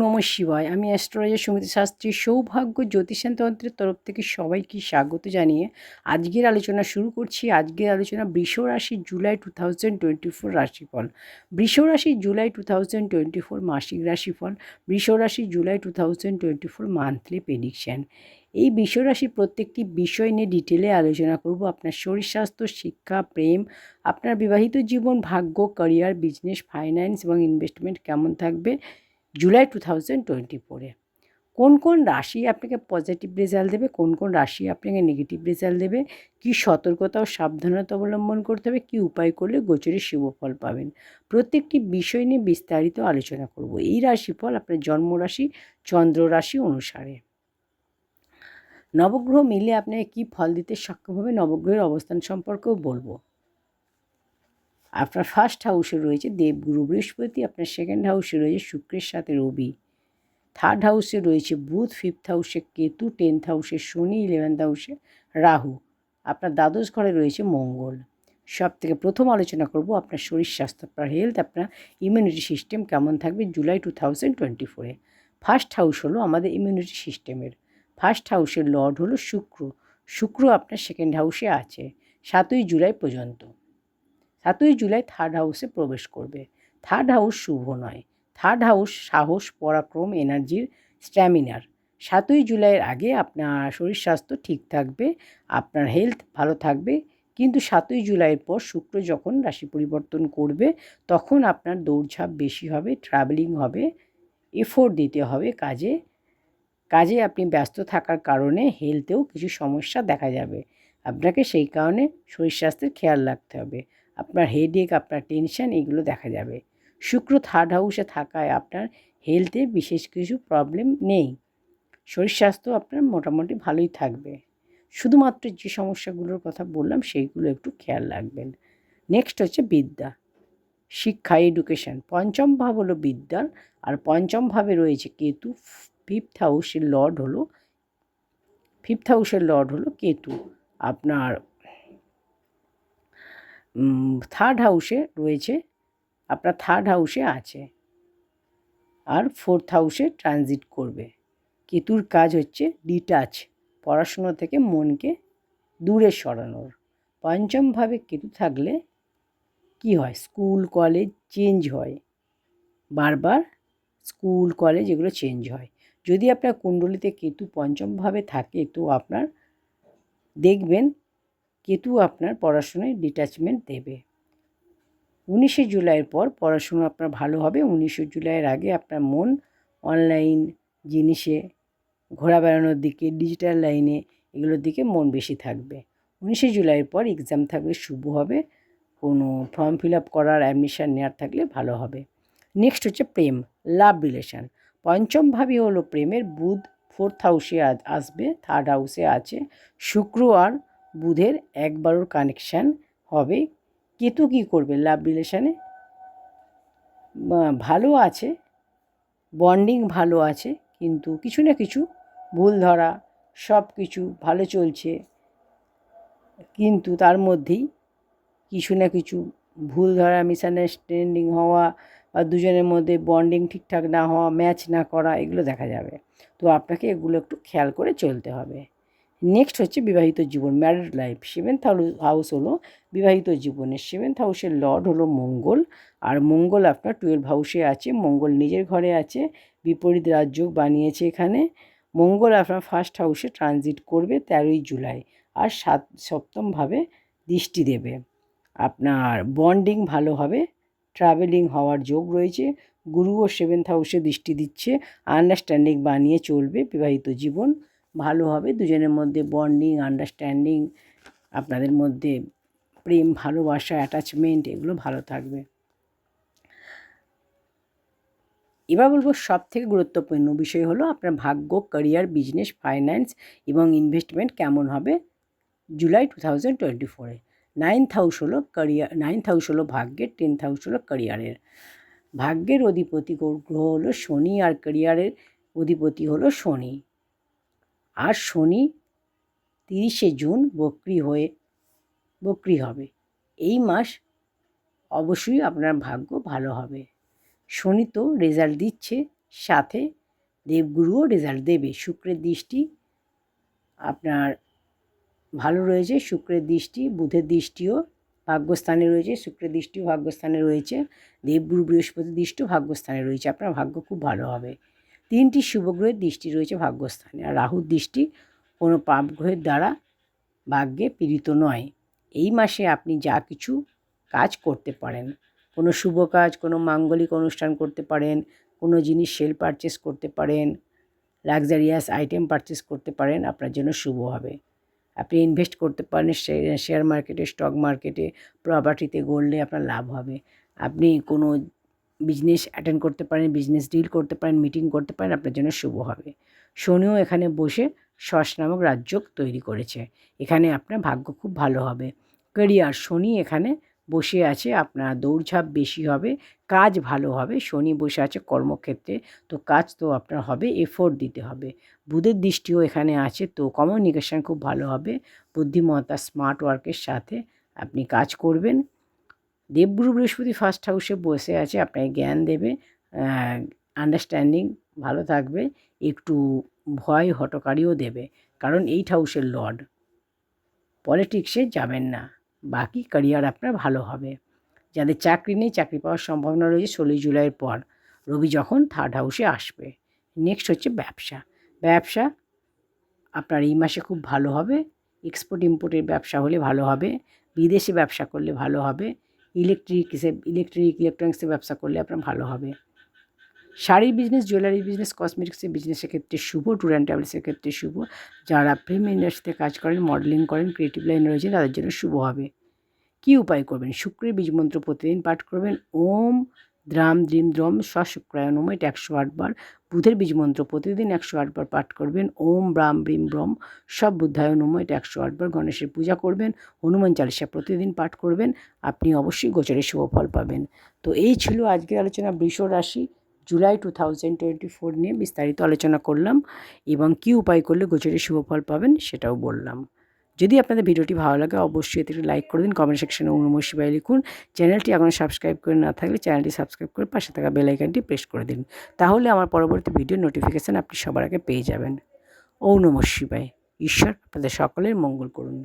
নমঃ শিবায়। আমি অ্যাস্ট্রোলজার সুমিত শাস্ত্রী সৌভাগ্য জ্যোতিষান তন্ত্রের তরফ থেকে সবাইকে স্বাগত জানিয়ে আজকের আলোচনা শুরু করছি। আজকের আলোচনা বৃষ রাশি July two thousand twenty four রাশিফল। বৃষ রাশি July two thousand twenty four মাসিক রাশিফল। বৃষ রাশি July two thousand twenty four monthly prediction. এই বিশ্বরাশির প্রত্যেকটি বিষয় নিয়ে ডিটেলে আলোচনা করব। আপনার শরীর স্বাস্থ্য, শিক্ষা, প্রেম, আপনার বিবাহিত জীবন, ভাগ্য, ক্যারিয়ার, বিজনেস, ফাইন্যান্স এবং ইনভেস্টমেন্ট কেমন থাকবে? জুলাই টু থাউজেন্ড টোয়েন্টি ফোরে। কোন কোন রাশি আপনাকে পজিটিভ রেজাল্ট দেবে? কোন কোন রাশি আপনাকে নেগেটিভ রেজাল্ট দেবে? কী সতর্কতা ও সাবধানতা অবলম্বন করতে হবে? কী উপায় করলে গোচরে শুভফল পাবেন? প্রত্যেকটি বিষয় নিয়ে বিস্তারিত আলোচনা করব। এই রাশিফল আপনার জন্মরাশি চন্দ্র রাশি অনুসারে। নবগ্রহ মিলে আপনাকে কী ফল দিতে সক্ষম হবে? নবগ্রহের অবস্থান সম্পর্কেও বলব। আপনার ফার্স্ট হাউসে রয়েছে দেবগুরু, বৃহস্পতি, আপনার সেকেন্ড হাউসে রয়েছে শুক্রের সাথে রবি। থার্ড হাউসে রয়েছে বুধ ফিফথ হাউসে কেতু টেন্থ হাউসে শনি ইলেভেন্থ হাউসে রাহু। আপনার দ্বাদশ ঘরে রয়েছে মঙ্গল। সব থেকে প্রথম আলোচনা করব আপনার শরীর স্বাস্থ্য, আপনার হেলথ আপনার ইমিউনিটি সিস্টেম কেমন থাকবে জুলাই টু থাউজেন্ড টোয়েন্টি ফোরে ফার্স্ট হাউস হলো আমাদের ইমিউনিটি সিস্টেমের ফার্স্ট হাউসের লর্ড হলো শুক্র। শুক্র আপনার সেকেন্ড হাউসে আছে, সাতই জুলাই পর্যন্ত। সাতই জুলাই থার্ড হাউসে প্রবেশ করবে। থার্ড হাউস শুভ নয়। থার্ড হাউস সাহস, পরাক্রম, এনার্জির স্ট্যামিনার। সাতই জুলাইয়ের আগে আপনার শরীর স্বাস্থ্য ঠিক থাকবে, আপনার হেলথ ভালো থাকবে। কিন্তু সাতই জুলাইয়ের পর শুক্র যখন রাশি পরিবর্তন করবে, তখন আপনার দৌড়ঝাঁপ বেশি হবে ট্রাভেলিং হবে এফোর্ট দিতে হবে কাজে। কাজে আপনি ব্যস্ত থাকার কারণে হেলথেও কিছু সমস্যা দেখা যাবে। আপনাকে সেই কারণে শরীর স্বাস্থ্যের খেয়াল রাখতে হবে। আপনার হেডেক আপনার টেনশন এগুলো দেখা যাবে। শুক্র থার্ড হাউসে থাকায় আপনার হেলথে বিশেষ কিছু প্রবলেম নেই। শরীর স্বাস্থ্য আপনার মোটামুটি ভালোই থাকবে। শুধুমাত্র যে সমস্যাগুলোর কথা বললাম সেইগুলো একটু খেয়াল রাখবেন। নেক্সট হচ্ছে বিদ্যা। শিক্ষা এডুকেশন পঞ্চম ভাব হলো বিদ্যার। আর পঞ্চম ভাবে রয়েছে কেতু। ফিফথ হাউসের লর্ড হলো ফিফথ হাউসের লর্ড হলো কেতু। আপনার থার্ড হাউসে রয়েছে, আপনার থার্ড হাউসে আছে। আর ফোর্থ হাউসে ট্রানজিট করবে। কেতুর কাজ হচ্ছে ডিটাচ পড়াশুনো থেকে মনকে দূরে সরানোর। পঞ্চমভাবে কেতু থাকলে কি হয়? স্কুল কলেজ চেঞ্জ হয়। বারবার স্কুল কলেজ এগুলো চেঞ্জ হয়। যদি আপনার কুণ্ডলিতে কেতু পঞ্চমভাবে থাকে, তো আপনার দেখবেন কেতু আপনার পড়াশোনায় ডিট্যাচমেন্ট দেবে। উনিশে জুলাইয়ের পর পড়াশুনো আপনার ভালো হবে। উনিশে জুলাইয়ের আগে আপনার মন অনলাইন জিনিসে, ঘোরা বেড়ানোর দিকে ডিজিটাল লাইনে এগুলোর দিকে মন বেশি থাকবে। উনিশে জুলাইয়ের পর এক্সাম থাকলে শুভ হবে। কোনো ফর্ম ফিল আপ করার অ্যাডমিশান নেওয়ার থাকলে ভালো হবে। নেক্সট হচ্ছে প্রেম লাভ রিলেশান পঞ্চম ভাবই হলো প্রেমের বুধ ফোর্থ হাউসে আসবে থার্ড হাউসে আছে। শুক্র আর বুধের একবারও কানেকশান হবে। কেতু কী করবে লাভ রিলেশানে ভালো আছে বন্ডিং ভালো আছে, কিন্তু কিছু না কিছু ভুল ধরা, সব কিছু ভালো চলছে। কিন্তু তার মধ্যেই কিছু না কিছু ভুল ধরা মিসআন্ডারস্ট্যান্ডিং হওয়া বা দুজনের মধ্যে বন্ডিং ঠিকঠাক না হওয়া ম্যাচ না করা, এগুলো দেখা যাবে। তো আপনাকে এগুলো একটু খেয়াল করে চলতে হবে। নেক্সট হচ্ছে বিবাহিত জীবন ম্যারিড লাইফ সেভেন্থ হাউস হলো বিবাহিত জীবনের সেভেন্থ হাউসের লর্ড হলো মঙ্গল। আর মঙ্গল আপনার টুয়েলভ হাউসে আছে, মঙ্গল নিজের ঘরে আছে, বিপরীত রাজ্য বানিয়েছে এখানে। মঙ্গল আপনার ফার্স্ট হাউসে ট্রানজিট করবে তেরোই জুলাই আর সাত সপ্তমভাবে দৃষ্টি দেবে। আপনার বন্ডিং ভালো হবে ট্রাভেলিং হওয়ার যোগ রয়েছে গুরুও সেভেন্থ হাউসে দৃষ্টি দিচ্ছে আন্ডারস্ট্যান্ডিং বানিয়ে চলবে বিবাহিত জীবন। ভালো হবে। দুজনের মধ্যে বন্ডিং আন্ডারস্ট্যান্ডিং আপনাদের মধ্যে প্রেম, ভালোবাসা অ্যাটাচমেন্ট এগুলো ভালো থাকবে। এবার বলব সব থেকে গুরুত্বপূর্ণ বিষয় হলো আপনার ভাগ্য ক্যারিয়ার বিজনেস ফাইন্যান্স এবং ইনভেস্টমেন্ট কেমন হবে? জুলাই টু থাউজেন্ড টোয়েন্টি ফোরে নাইন্থ হাউস হলো ক্যারিয়ার নাইন্থ হাউস হলো ভাগ্যের টেন্থ হাউস হলো ক্যারিয়ারের ভাগ্যের অধিপতি গ্রহ হলো শনি আর ক্যারিয়ারের অধিপতি হলো শনি। আর শনি তিরিশে জুন বক্রি হয়ে, বক্রি হবে। এই মাস অবশ্যই আপনার ভাগ্য ভালো হবে। শনি তো রেজাল্ট দিচ্ছে, সাথে দেবগুরুও রেজাল্ট দেবে। শুক্রের দৃষ্টি আপনার ভালো রয়েছে, শুক্রের দৃষ্টি, বুধের দৃষ্টিও ভাগ্যস্থানে রয়েছে, শুক্রের দৃষ্টিও ভাগ্যস্থানে রয়েছে, দেবগুরু বৃহস্পতির দৃষ্টিও ভাগ্যস্থানে রয়েছে। আপনার ভাগ্য খুব ভালো হবে। তিনটি শুভগ্রহের দৃষ্টি রয়েছে ভাগ্যস্থানে। আর রাহুর দৃষ্টি কোনো পাপ গ্রহের দ্বারা ভাগ্যে পীড়িত নয়। এই মাসে আপনি যা কিছু কাজ করতে পারেন, কোনো শুভ কাজ, কোনো মাঙ্গলিক অনুষ্ঠান করতে পারেন, কোনো জিনিস সেল পারচেস করতে পারেন লাক্সারিয়াস আইটেম পারচেস করতে পারেন, আপনার জন্য শুভ হবে। আপনি ইনভেস্ট করতে পারেন শেয়ার মার্কেটে স্টক মার্কেটে প্রপার্টিতে গোল্ডে আপনার লাভ হবে। আপনি কোনো বিজনেস অ্যাটেন্ড করতে পারেন বিজনেস ডিল করতে পারেন মিটিং করতে পারেন, আপনার জন্য শুভ হবে। শনিও এখানে বসে শস নামক রাজ্য তৈরি করেছে। এখানে আপনার ভাগ্য খুব ভালো হবে। ক্যারিয়ার শনি এখানে বসে আছে, আপনার দৌড়ঝাঁপ বেশি হবে, কাজ ভালো হবে, শনি বসে আছে কর্মক্ষেত্রে, তো কাজ তো আপনার হবে এফোর্ট দিতে হবে। বুধের দৃষ্টিও এখানে আছে, তো কমিউনিকেশান খুব ভালো হবে, বুদ্ধিমত্তা স্মার্ট ওয়ার্কের সাথে আপনি কাজ করবেন। দেবগুরু বৃহস্পতি ফার্স্ট হাউসে বসে আছে, আপনাকে জ্ঞান দেবে আন্ডারস্ট্যান্ডিং ভালো থাকবে, একটু ভয় হটকারিও দেবে, কারণ এইট হাউসের লর্ড পলিটিক্সে যাবেন না, বাকি ক্যারিয়ার আপনার ভালো হবে। যাদের চাকরি নেই, চাকরি পাওয়ার সম্ভাবনা রয়েছে, ষোলোই জুলাইয়ের পর রবি যখন থার্ড হাউসে আসবে। নেক্সট হচ্ছে ব্যবসা। ব্যবসা আপনার এই মাসে খুব ভালো হবে এক্সপোর্ট ইম্পোর্টের ব্যবসা হলে ভালো হবে, বিদেশে ব্যবসা করলে ভালো হবে ইলেকট্রিক ইলেকট্রিক ইলেকট্রনিক্সের ব্যবসা করলে আপনার ভালো হবে। শাড়ির বিজনেস জুয়েলারি বিজনেস কসমেটিক্সের বিজনেসের ক্ষেত্রে শুভ ট্যুর অ্যান্ড ট্রাভেলসের ক্ষেত্রে শুভ। যারা ফিল্ম ইন্ডাস্ট্রিতে কাজ করেন মডেলিং করেন ক্রিয়েটিভ লাইন রয়েছেন, তাদের জন্য শুভ হবে। কী উপায় করবেন? শুক্রের বীজ মন্ত্র প্রতিদিন পাঠ করবেন। ওম দ্রাম দ্রিম দ্রম স্বশুক্রায়ণ ওম এটা একশো আটবার বুধের বীজ মন্ত্র প্রতিদিন একশো আটবার পাঠ করবেন। ওম, ব্রাম ব্রিম ব্রম সব বুদ্ধায় ওম এটা একশো আটবার গণেশের পূজা করবেন। হনুমান চালিসা প্রতিদিন পাঠ করবেন। আপনি অবশ্যই গোচরে শুভ ফল পাবেন। তো এই ছিল আজকের আলোচনা বৃষ রাশি, July two thousand twenty four নিয়ে বিস্তারিত আলোচনা করলাম এবং কী উপায় করলে গোচরে শুভ ফল পাবেন সেটাও বললাম। যদি আপনাদের ভিডিওটি ভালো লাগে, অবশ্যই এতে লাইক করে দিন। কমেন্ট সেকশনে অনুম শিবাই লিখুন। চ্যানেলটি এখনও সাবস্ক্রাইব করে না থাকলে চ্যানেলটি সাবস্ক্রাইব করে পাশে থাকা বেলাইকানটি প্রেস করে দিন। তাহলে আমার পরবর্তী ভিডিও নোটিফিকেশান আপনি সবার আগে পেয়ে যাবেন। ও শিবায় ঈশ্বর আপনাদের সকলের মঙ্গল করুন।